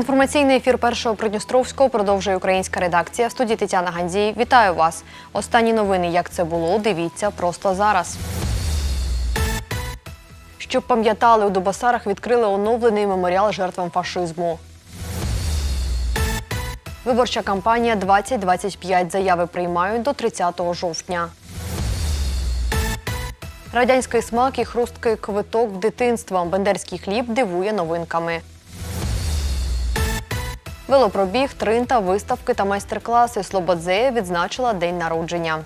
Інформаційний ефір першого Придністровського продовжує українська редакція. В студії Тетяна Гандзій. Вітаю вас. Останні новини, як це було, дивіться просто зараз. Щоб пам'ятали, у Дубасарах відкрили оновлений меморіал жертвам фашизму. Виборча кампанія 2025 заяви приймають до 30 жовтня. Радянський смак і хрусткий квиток в дитинство. Бендерський хліб дивує новинками. Велопробіг, тринта, виставки та майстер-класи. Слободзея відзначила день народження.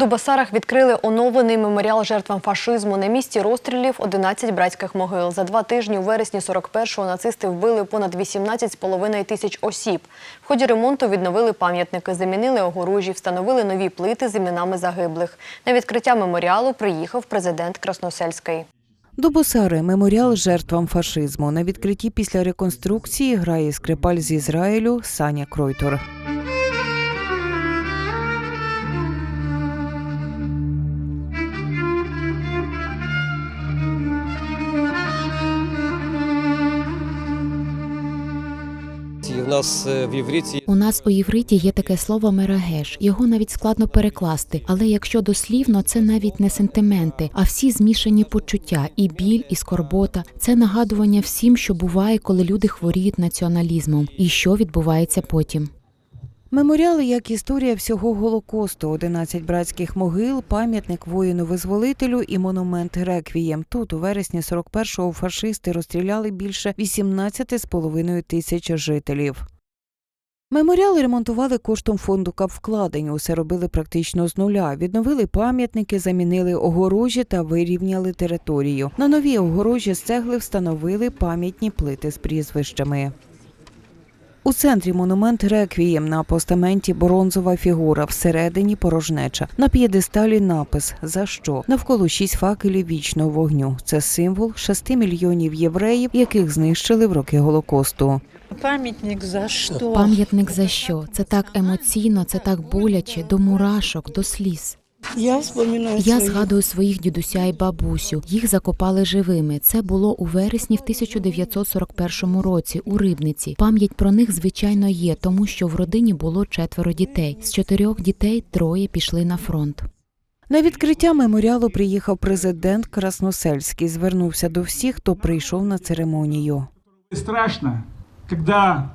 Дубасарах відкрили оновлений меморіал жертвам фашизму. На місці розстрілів 11 братських могил. За два тижні у вересні 41-го нацисти вбили понад 18,5 тисяч осіб. В ході ремонту відновили пам'ятники, замінили огорожі, встановили нові плити з іменами загиблих. На відкриття меморіалу приїхав президент Красносельський. Дубосари меморіал жертвам фашизму. На відкритті після реконструкції грає скрипаль з Ізраїлю Саня Кройтор. Нас е, в євриті У нас у євриті є таке слово мерагеш. Його навіть складно перекласти. Але якщо дослівно, це навіть не сентименти, а всі змішані почуття, і біль, і скорбота. Це нагадування всім, що буває, коли люди хворіють націоналізмом, і що відбувається потім. Меморіали як історія всього Голокосту, 11 братських могил, пам'ятник воїну-визволителю і монумент Реквієм. Тут у вересні 41-го фашисти розстріляли більше 18,5 тисяч жителів. Меморіали ремонтували коштом фонду капвкладень. Усе робили практично з нуля. Відновили пам'ятники, замінили огорожі та вирівняли територію. На нові огорожі з цегли встановили пам'ятні плити з прізвищами. У центрі монумент реквієм на постаменті бронзова фігура, всередині порожнеча. На п'єдесталі напис за що навколо шість факелів вічного вогню. Це символ шести мільйонів євреїв, яких знищили в роки голокосту. Пам'ятник за що? Пам'ятник за що? Це так емоційно, це так боляче, до мурашок, до сліз. Я вспоминаю Я згадую своїх дідуся і бабусю. Їх закопали живими. Це було у вересні в 1941 році у Рибниці. Пам'ять про них звичайно є, тому що в родині було четверо дітей. З чотирьох дітей троє пішли на фронт. На відкриття меморіалу приїхав президент Красносельський. Звернувся до всіх, хто прийшов на церемонію. страшно, когда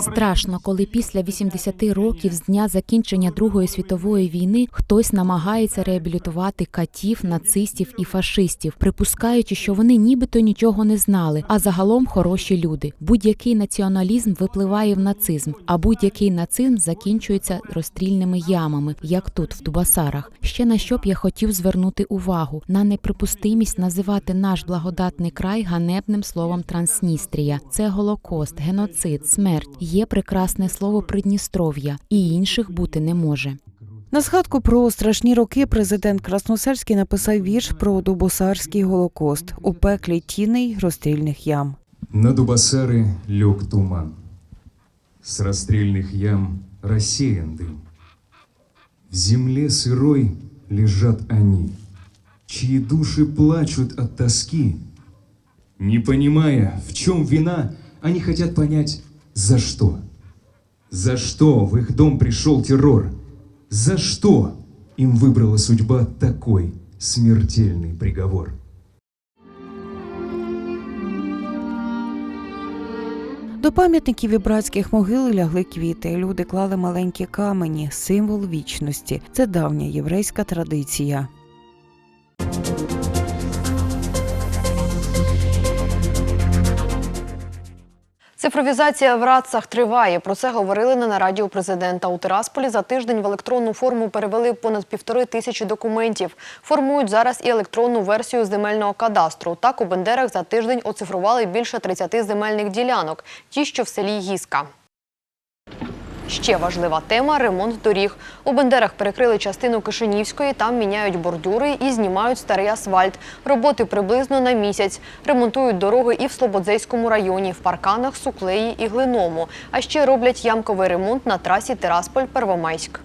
Страшно, коли після 80 років з дня закінчення Другої світової війни хтось намагається реабілітувати катів, нацистів і фашистів, припускаючи, що вони нібито нічого не знали, а загалом хороші люди. Будь-який націоналізм випливає в нацизм, а будь-який нацизм закінчується розстрільними ямами, як тут, в Дубасарах. Ще на що б я хотів звернути увагу на неприпустимість називати наш благодатний край ганебним словом Трансністрія. Це голокост, геноцид, смерть Є прекрасне слово Придністров'я, і інших бути не може. На згадку про страшні роки президент Красносельський написав вірш про Дубосарський голокост у пеклі тіней розстрільних ям. На Дубасары лег туман. С расстрельных ям рассеян дым. В земле сырой лежат они, чьи души плачут от тоски. Не понимая, в чем вина, они хотят понять, за что. За что в их дом пришел террор? За что им выбрала судьба такой смертельный приговор? До пам'ятників і братських могил лягли квіти. Люди клали маленькі камені, символ вічності. Це давня єврейська традиція. Цифровізація в РАЦах триває. Про це говорили на нараді у президента. У Тирасполі за тиждень в електронну форму перевели понад півтори тисячі документів. Формують зараз і електронну версію земельного кадастру. Так у Бендерах за тиждень оцифрували більше 30 земельних ділянок. Ті, що в селі Гіска. Ще важлива тема ремонт доріг. У Бендерах перекрили частину Кишинівської, там міняють бордюри і знімають старий асфальт. Роботи приблизно на місяць. Ремонтують дороги і в Слободзейському районі, в парканах, Суклеї і Глиному. А ще роблять ямковий ремонт на трасі Тирасполь-Первомайськ.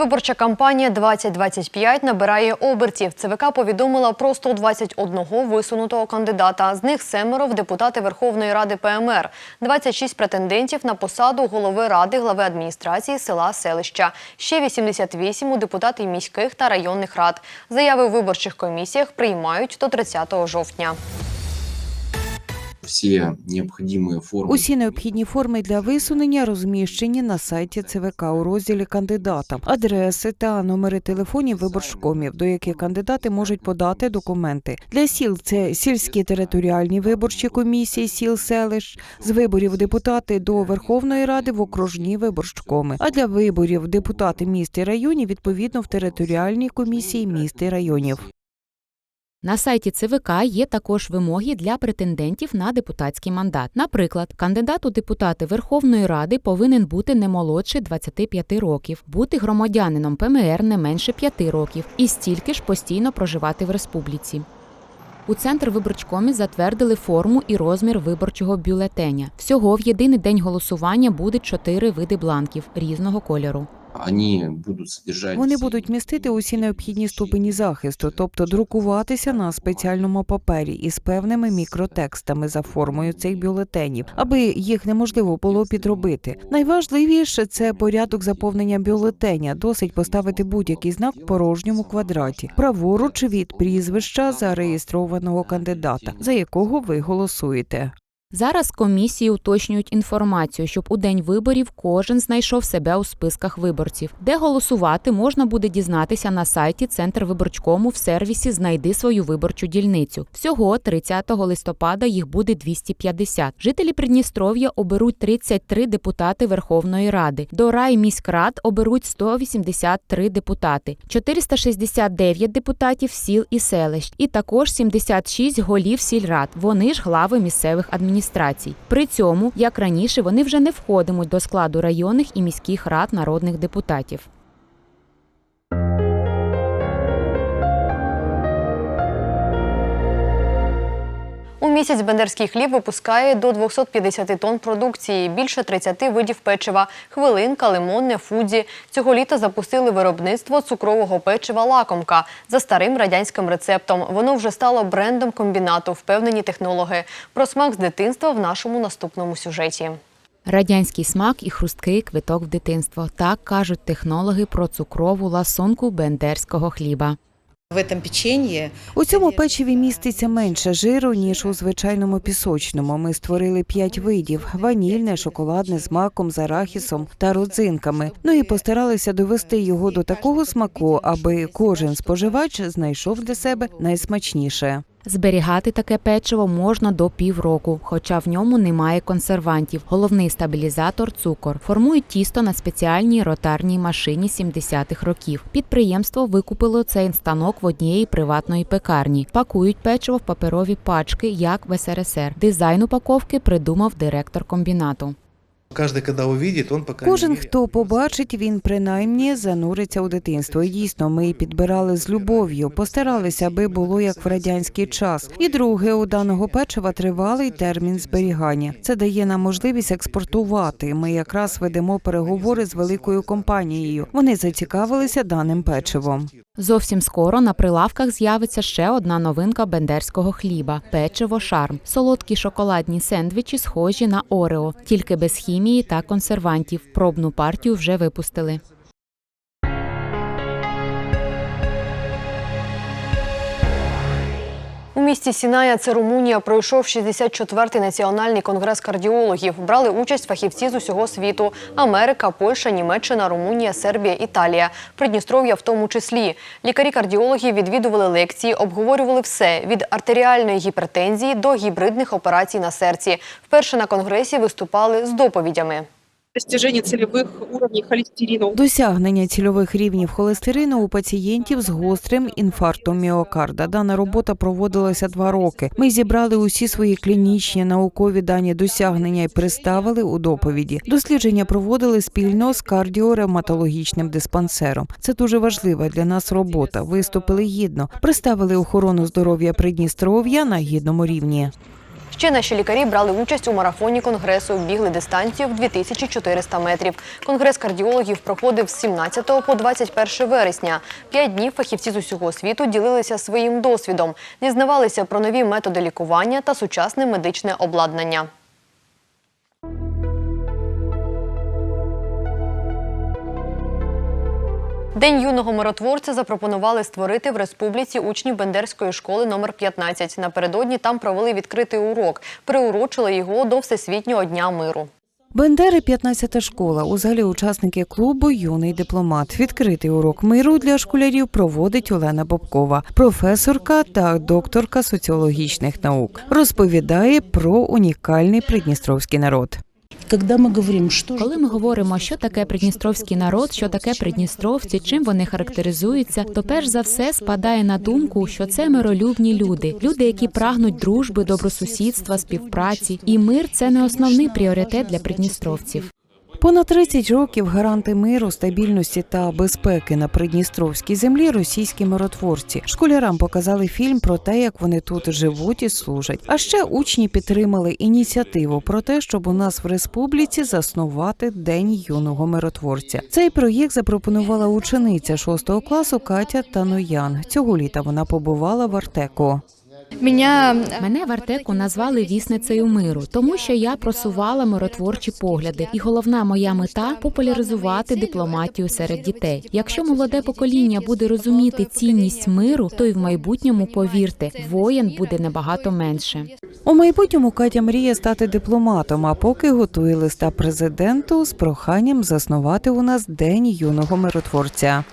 Виборча кампанія 2025 набирає обертів. ЦВК повідомила про 121 висунутого кандидата. З них семеро депутати Верховної Ради ПМР, 26 претендентів на посаду голови ради, глави адміністрації села селища. Ще 88 у депутатів міських та районних рад. Заяви у виборчих комісіях приймають до 30 жовтня. Все необходимые формы. Усі необхідні форми для висунення розміщені на сайті ЦВК у розділі кандидата, адреси та номери телефонів виборшкомів, до яких кандидати можуть подати документи. Для сіл це сільські територіальні виборчі комісії сіл селищ, з виборів депутати до Верховної Ради в окружні виборчкоми. А для виборів депутати міст і районів відповідно в територіальній комісії міст і районів. На сайті ЦВК є також вимоги для претендентів на депутатський мандат. Наприклад, кандидат у депутати Верховної Ради повинен бути не молодше 25 років, бути громадянином ПМР не менше 5 років і стільки ж постійно проживати в республіці. У центр виборчкомі затвердили форму і розмір виборчого бюлетеня. Всього в єдиний день голосування буде чотири види бланків різного кольору. Вони будуть містити усі необхідні ступені захисту, тобто друкуватися на спеціальному папері із певними мікротекстами за формою цих бюлетенів, аби їх неможливо було підробити. Найважливіше це порядок заповнення бюлетеня. Досить поставити будь-який знак в порожньому квадраті, праворуч від прізвища зареєстрованого кандидата, за якого ви голосуєте. Зараз комісії уточнюють інформацію, щоб у день виборів кожен знайшов себе у списках виборців. Де голосувати можна буде дізнатися на сайті Центр виборчкому в сервісі Знайди свою виборчу дільницю. Всього 30 листопада їх буде 250. Жителі Придністров'я оберуть 33 депутати Верховної Ради. До райміськрад оберуть 183 депутати, 469 депутатів сіл і селищ, і також 76 голів сільрад. Вони ж глави місцевих адміністрацій. При цьому, як раніше, вони вже не входитимуть до складу районних і міських рад народних депутатів. У місяць Бендерський хліб випускає до 250 тонн продукції, більше 30 видів печива, хвилинка, лимонне, фудзі. Цього літа запустили виробництво цукрового печива лакомка за старим радянським рецептом. Воно вже стало брендом комбінату, впевнені технологи. Про смак з дитинства в нашому наступному сюжеті. Радянський смак і хрусткий квиток в дитинство. Так кажуть технологи про цукрову ласунку бендерського хліба. В этом печенье У цьому печиві міститься менше жиру, ніж у звичайному пісочному. Ми створили п'ять видів: ванільне, шоколадне з маком, з арахісом та родзинками. Ну і постаралися довести його до такого смаку, аби кожен споживач знайшов для себе найсмачніше. Зберігати таке печиво можна до півроку, хоча в ньому немає консервантів. Головний стабілізатор цукор. Формують тісто на спеціальній ротарній машині 70-х років. Підприємство викупило цей станок в однієї приватної пекарні. Пакують печиво в паперові пачки, як в СРСР. Дизайн упаковки придумав директор комбінату. Кожен, хто побачить, він принаймні зануриться у дитинство. І дійсно, ми підбирали з любов'ю, постаралися, аби було як в радянський час. І друге, у даного печива тривалий термін зберігання. Це дає нам можливість експортувати. Ми якраз ведемо переговори з великою компанією. Вони зацікавилися даним печивом. Зовсім скоро на прилавках з'явиться ще одна новинка бендерського хліба печиво шарм. Солодкі шоколадні сендвічі, схожі на Орео, тільки без хімії та консервантів. Пробну партію вже випустили. У місті Сіная, це Румунія, пройшов 64-й національний конгрес кардіологів. Брали участь фахівці з усього світу: Америка, Польща, Німеччина, Румунія, Сербія, Італія, Придністров'я в тому числі. Лікарі-кардіологи відвідували лекції, обговорювали все від артеріальної гіпертензії до гібридних операцій на серці. Вперше на конгресі виступали з доповідями. Достижение целевых уровней холестерина. Досягнення цільових рівнів холестерину у пацієнтів з гострим інфарктом міокарда. Дана робота проводилася два роки. Ми зібрали усі свої клінічні наукові дані досягнення і представили у доповіді. Дослідження проводили спільно з кардіоревматологічним диспансером. Це дуже важлива для нас робота. Виступили гідно, представили охорону здоров'я Придністров'я на гідному рівні. Ще наші лікарі брали участь у марафоні конгресу. Бігли дистанцію в 2400 метрів. Конгрес кардіологів проходив з 17 по 21 вересня. П'ять днів фахівці з усього світу ділилися своїм досвідом, дізнавалися про нові методи лікування та сучасне медичне обладнання. День юного миротворця запропонували створити в республіці учні Бендерської школи номер 15. Напередодні там провели відкритий урок. Приурочили його до Всесвітнього дня миру. Бендери 15-та школа. У залі учасники клубу Юний дипломат. Відкритий урок миру для школярів проводить Олена Бобкова, професорка та докторка соціологічних наук. Розповідає про унікальний придністровський народ. Коли ми говоримо, що таке придністровський народ, що таке придністровці, чим вони характеризуються, то перш за все спадає на думку, що це миролюбні люди, люди, які прагнуть дружби, добросусідства, співпраці. І мир це не основний пріоритет для придністровців. Понад 30 років гаранти миру, стабільності та безпеки на придністровській землі російські миротворці. Школярам показали фільм про те, як вони тут живуть і служать. А ще учні підтримали ініціативу про те, щоб у нас в республіці заснувати День юного миротворця. Цей проєкт запропонувала учениця 6 класу Катя Таноян. Цього літа вона побувала в Артеко. Мене в Артеку назвали вісницею миру, тому що я просувала миротворчі погляди, і головна моя мета популяризувати дипломатію серед дітей. Якщо молоде покоління буде розуміти цінність миру, то й в майбутньому повірте, воєн буде набагато менше. У майбутньому Катя мріє стати дипломатом, а поки готує листа президенту з проханням заснувати у нас День юного миротворця.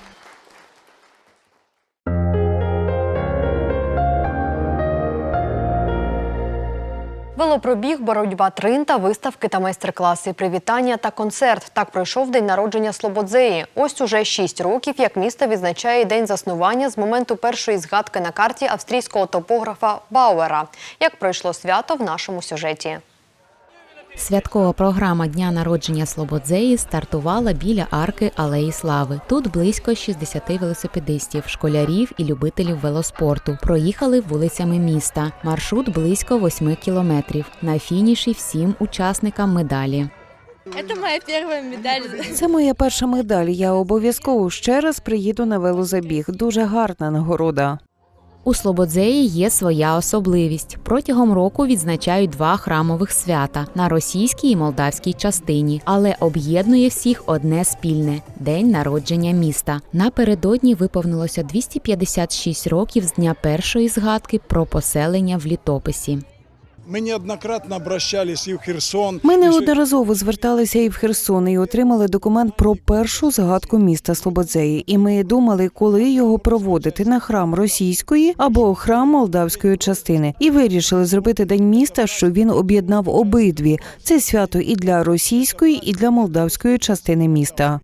Велопробіг, боротьба тринта, виставки та майстер-класи, привітання та концерт. Так пройшов день народження Слободзеї. Ось уже шість років, як місто відзначає день заснування з моменту першої згадки на карті австрійського топографа Бауера. Як пройшло свято в нашому сюжеті. Святкова програма дня народження Слободзеї стартувала біля арки Алеї Слави. Тут близько 60 велосипедистів, школярів і любителів велоспорту. Проїхали вулицями міста. Маршрут близько 8 кілометрів. На фініші всім учасникам медалі. Это моя первая медаль. Це моя перша медаль. Я обов'язково ще раз приїду на велозабіг. Дуже гарна нагорода. У Слободзеї є своя особливість. Протягом року відзначають два храмових свята на російській і молдавській частині, але об'єднує всіх одне спільне день народження міста. Напередодні виповнилося 256 років з дня першої згадки про поселення в літописі. Ми неоднократно обращались і в Херсон. Ми неодноразово зверталися і в Херсон і отримали документ про першу згадку міста Слободзеї. І ми думали, коли його проводити на храм російської або храм молдавської частини, і вирішили зробити день міста, що він об'єднав обидві. Це свято і для російської, і для молдавської частини міста.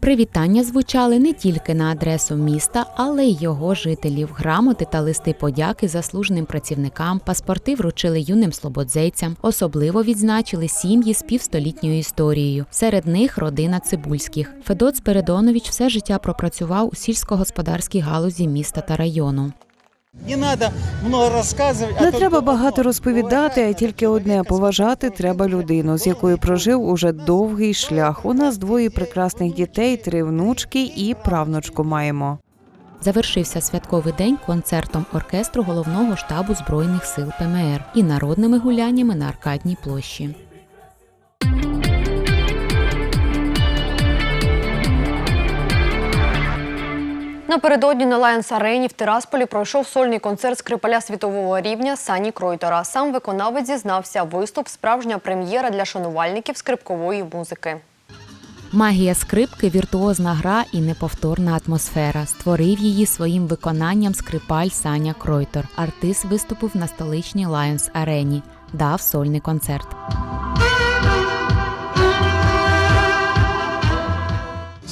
Привітання звучали не тільки на адресу міста, але й його жителів. Грамоти та листи подяки заслуженим працівникам, паспорти вручили юним слободзейцям. Особливо відзначили сім'ї з півстолітньою історією. Серед них родина Цибульських. Федот Спиридонович все життя пропрацював у сільськогосподарській галузі міста та району. Не надо много розказувати. Не треба багато розповідати, а тільки одне поважати треба людину, з якою прожив уже довгий шлях. У нас двоє прекрасних дітей, три внучки і правнучку маємо. Завершився святковий день концертом оркестру головного штабу збройних сил ПМР і народними гуляннями на аркадній площі. Напередодні на Лайонс Арені в Тирасполі пройшов сольний концерт скрипаля світового рівня Сані Кройтера. Сам виконавець зізнався, виступ справжня прем'єра для шанувальників скрипкової музики. Магія скрипки, віртуозна гра і неповторна атмосфера. Створив її своїм виконанням скрипаль Саня Кройтер. Артист виступив на столичній Лайонс Арені, дав сольний концерт.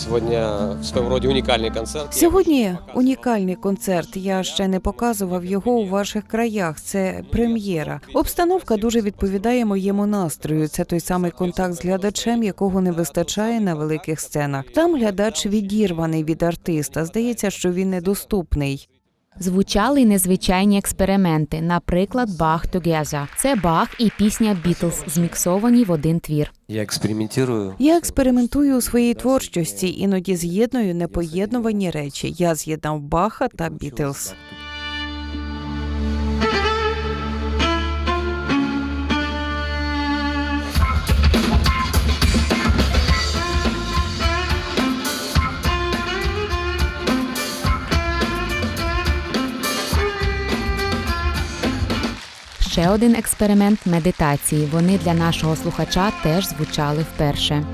Сегодня своего рода уникальный концерт. Сьогодні унікальний концерт. Я ще не показував його у ваших краях. Це прем'єра. Обстановка дуже відповідає моєму настрою. Це той самий контакт з глядачем, якого не вистачає на великих сценах. Там глядач відірваний від артиста. Здається, що він недоступний. Звучали й незвичайні експерименти, наприклад, Bach Together. Це Бах і пісня Бітлз зміксовані в один твір. Я експериментую. Я експериментую у своїй творчості, іноді з'єдную непоєднувані речі. Я з'єднав Баха та Бітлз. Ще один експеримент медитації. Вони для нашого слухача теж звучали вперше.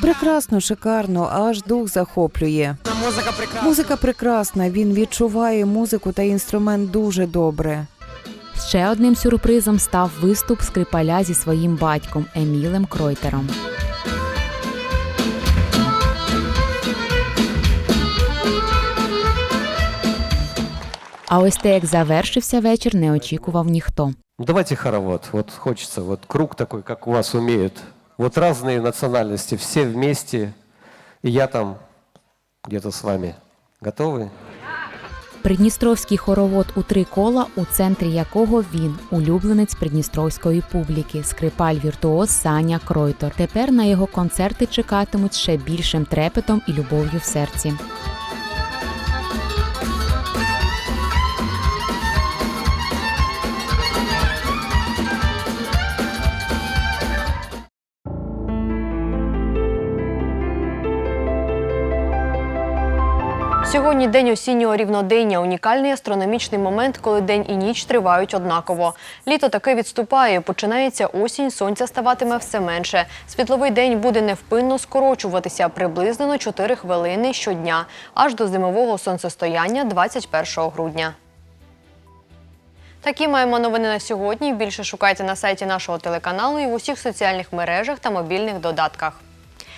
Прекрасно, шикарно, аж дух захоплює. Музика прекрасна. Він відчуває музику та інструмент дуже добре. Ще одним сюрпризом став виступ скрипаля зі своїм батьком Емілем Кройтером. А ось те, як завершився вечір, не очікував ніхто. Давайте хоровод. Вот хочется, вот круг такой, как у вас умеют. Вот разные национальности, все вместе. И я там где-то с вами. Готовы? Придністровський хоровод у три кола, у центрі якого він улюбленець придністровської публіки, скрипаль віртуоз Саня Кройтор. Тепер на його концерти чекатимуть ще більшим трепетом і любов'ю в серці. Сьогодні день осіннього рівнодення. Унікальний астрономічний момент, коли день і ніч тривають однаково. Літо таки відступає. Починається осінь, сонця ставатиме все менше. Світловий день буде невпинно скорочуватися приблизно на 4 хвилини щодня, аж до зимового сонцестояння 21 грудня. Такі маємо новини на сьогодні. Більше шукайте на сайті нашого телеканалу і в усіх соціальних мережах та мобільних додатках.